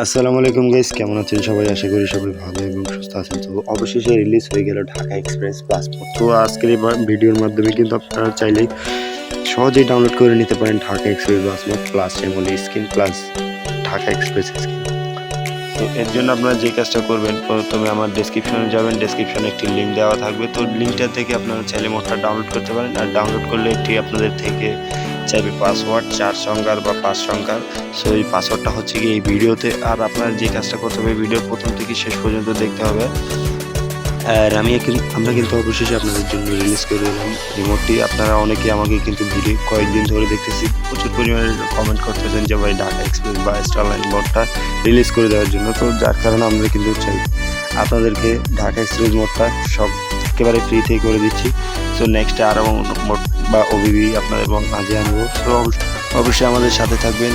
আসসালামু আলাইকুম গাইস কেমন আছেন সবাই? আশা করি সবাই ভালো এবং সুস্থ আছেন। তো অবশেষে রিলিজ হয়ে গেল ঢাকা এক্সপ্রেস পাসপোর্ট তো আজকের এই ভিডিওর মাধ্যমে কিন্তু আপনারা চাইলেই সহজেই ডাউনলোড করে নিতে পারেন ঢাকা এক্সপ্রেস পাসপোর্ট প্লাস যেমন screen plus Dhaka express screen তো এর জন্য আপনারা যে কাজটা করবেন, প্রথমে আমার ডেসক্রিপশনে যাবেন। ডেসক্রিপশনে একটি লিঙ্ক দেওয়া থাকবে। তো লিঙ্কটা থেকে আপনারা চাইলে মোটটা ডাউনলোড করতে পারেন। আর ডাউনলোড করলে একটি আপনাদের থেকে চাইবে পাসওয়ার্ড চার সংখ্যার বা পাঁচ সংখ্যার। সো এই পাসওয়ার্ডটা হচ্ছে কি এই ভিডিওতে। আর আপনার যে কাজটা করতে হবে ভিডিওর প্রথম থেকে শেষ পর্যন্ত দেখতে হবে। আর আমি আমরা কিন্তু অবশেষে আপনাদের জন্য রিলিজ করে দিলাম রিমোটটি আপনারা অনেকে আমাকে কিন্তু ভিডিও কয়েকদিন ধরে দেখতেছি। প্রচুর পরিমাণে কমেন্ট করতেছেন যে, ভাই ঢাকা এক্সপ্রেস বা স্টারলাইন মোডটা রিলিজ করে দেওয়ার জন্য। তো যার কারণে আমরা কিন্তু চাই আপনাদেরকে ঢাকা এক্সপ্রেস মোডটা সব একেবারে ফ্রিতেই করে দিচ্ছি। সো নেক্সটে আরও মোড বা ওবিবি আপনাদের মাঝে আনব। সো অবশ্যই আমাদের সাথে থাকবেন।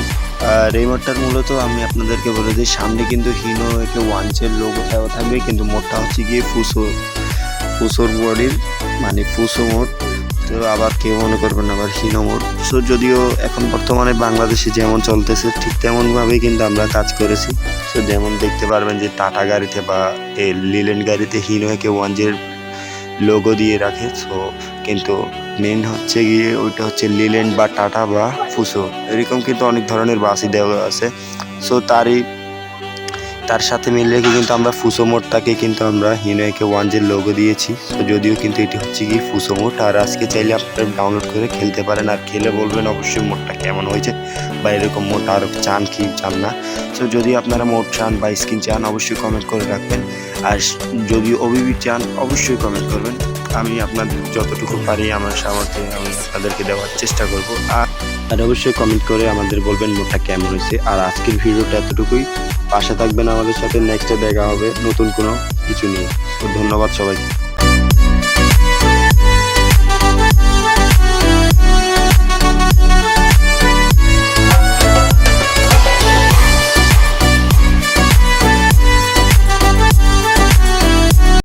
আর এই মোডটার মূলত আমি আপনাদেরকে বলে দিই, সামনে কিন্তু হিনো একে ওয়ানচের লোগো দেওয়া থাকবে, কিন্তু মোডটা হচ্ছে গিয়ে ফুসো ফুসোর বডির মানে ফুসো মোড তো আবার কেউ মনে করবেন আবার হিনো মোড সো যদিও এখন বর্তমানে বাংলাদেশে যেমন চলতেছে, ঠিক তেমনভাবেই কিন্তু আমরা কাজ করেছি। সো যেমন দেখতে পারবেন যে টাটা গাড়িতে বা লিলেন গাড়িতে হিনো একে ওয়ানজের লোগো দিয়ে রাখে সো কিন্তু মেন হচ্ছে গিয়ে ওইটা হচ্ছে লিলেন্ড বা টাটা বা ফুসো এরকম কিন্তু অনেক ধরনের বাসই দেওয়া আছে। সো তারই, তার সাথে মিল রেখে কিন্তু আমরা ফুসো মোডটাকে কিন্তু আমরা হিনোয়েকে ওয়ান জের লোগো দিয়েছি তো যদিও কিন্তু এটি হচ্ছে কি ফুসো মোড। আর আজকে চাইলে আপনারা ডাউনলোড করে খেলতে পারেন আর খেলে বলবেন অবশ্যই মোডটা কেমন হয়েছে বা এরকম মোড আর চান কি চান না। তো যদি আপনারা মোড চান বা স্ক্রিন চান, অবশ্যই কমেন্ট করে রাখবেন। আর যদি অভিবি চান, অবশ্যই কমেন্ট করবেন। আমি আপনাদের যতটুকু পারি, আমার সামর্থ্যে আমি তাদেরকে দেওয়ার চেষ্টা করব। আর আর অবশ্যই কমেন্ট করে আমাদের বলবেন মোটা কেমন হয়েছে। আর আজকের ভিডিওটা এতটুকুই। পাশে থাকবেন আমাদের সাথে। নেক্সটে দেখা হবে নতুন কোনো কিছু নিয়ে। ধন্যবাদ সবাইকে।